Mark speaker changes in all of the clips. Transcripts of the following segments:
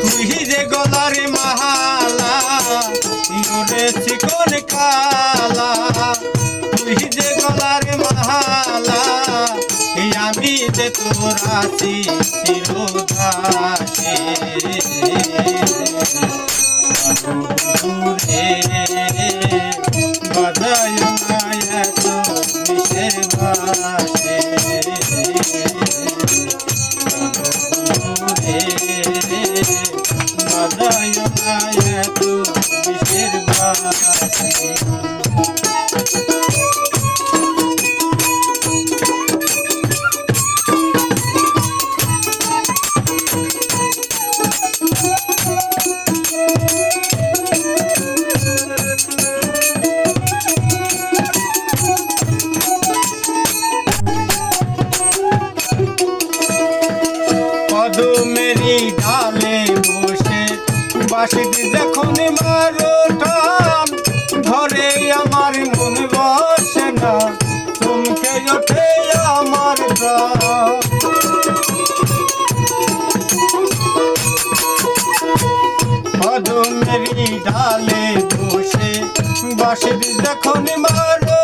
Speaker 1: তুই যে গলার মাহালা ইয়োরে চিকন কালা। তুই যে গলার মাহালা আমি যে তোর আছি চিরদাসে বাজায় মায়া তো মিশের বাজায় তু মিশের বাসে বাসি যখন মারো ধরে আমার মন বসে না, চমকে ওঠে আমার প্রাণ। ডালে বসে বাসি যখন মারো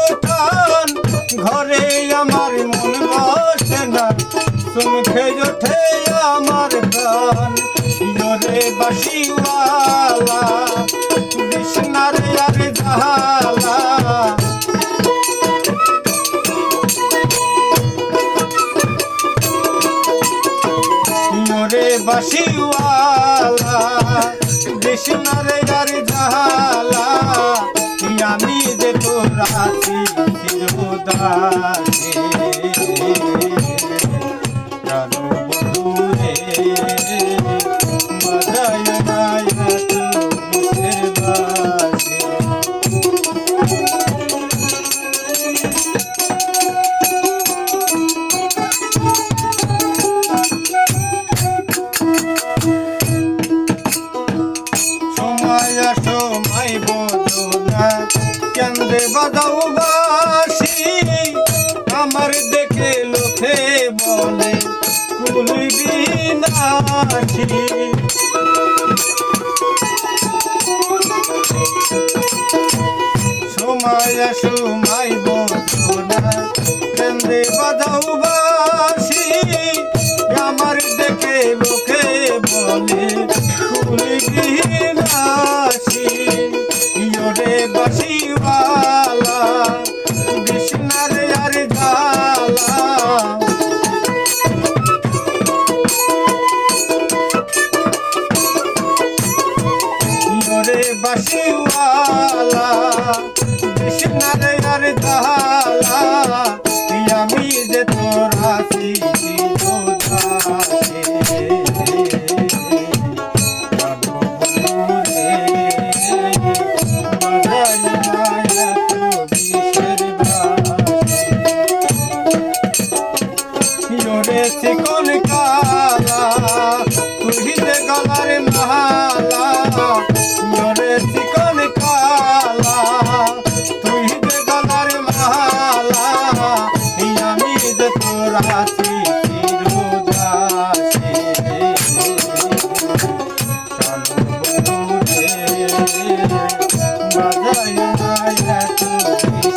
Speaker 1: ঘরে আমার মন বসে না, চমকে ওঠে ইয়োরে বাসিওয়ালা, কৃষ্ণার আর জালা ইয়োরে বাসিওয়ালা, কৃষ্ণার আর জালা আমি যে তোরাছি চিরদাসে কারও সময় সময় বদনা। কেন্দ্রে বাজাও বাসি? আমার দেখে লোকে বলে কুলবি নাছি সময় সময় বদনা। কেন্দ্রে বাজাও বাসিওয়ালা বিষ্ণার আর জালা বাসিওয়ালা বিষ্ণার আর জালা আমি যে তোরা সিদ্ধ কালা, তুহিতে গলার মালা, নরে চিকন কালা, তুহিতে গলার মালা আমি যে তোরা Thank you.